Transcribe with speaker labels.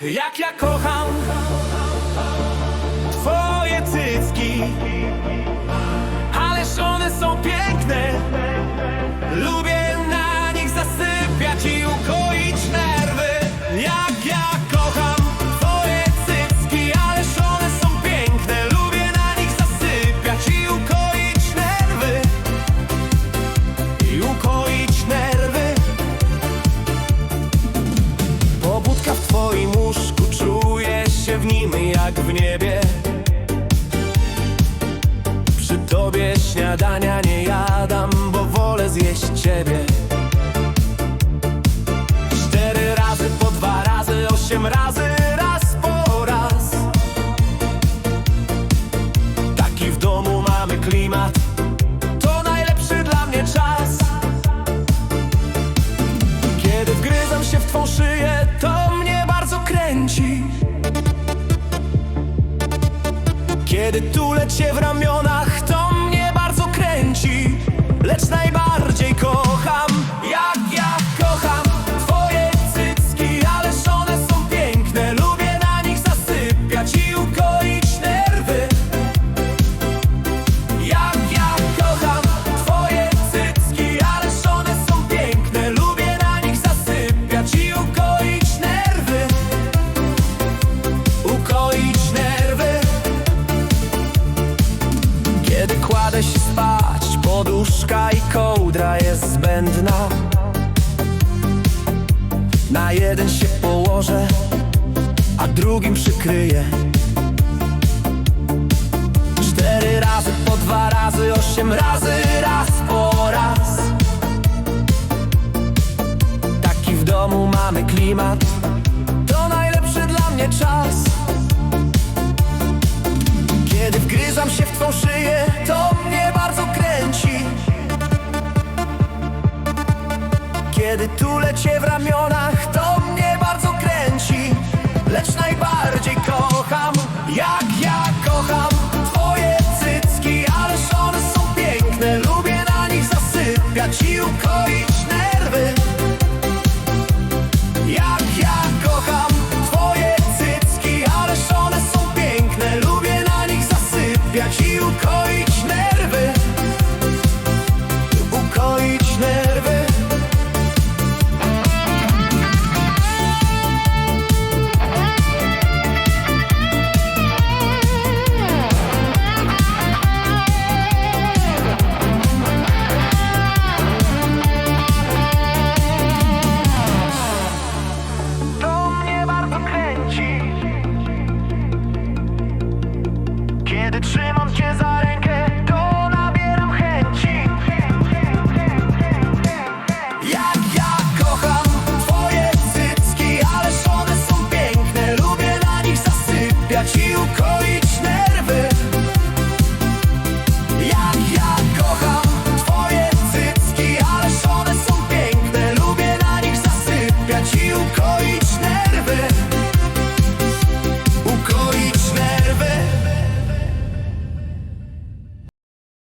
Speaker 1: Jak ja kocham Twoje cycki śniadania nie jadam Bo wolę zjeść ciebie. Cztery razy po dwa razy Osiem razy raz po raz. Taki w domu mamy klimat To najlepszy dla mnie czas. Kiedy wgryzam się w twą szyję, to mnie bardzo kręci. Kiedy tulę cię w ramionach, kładę się spać, poduszka i kołdra jest zbędna. Na jeden się położę, a drugim przykryję. Cztery razy po dwa razy, osiem razy raz po raz. Taki w domu mamy klimat. To najlepszy dla mnie czas Kiedy tulę cię w ramionach To mnie bardzo kręci. Lecz najbardziej kocham Jak ja kocham Twoje cycki. Ależ one są piękne Lubię na nich zasypiać I ukoić Ależ one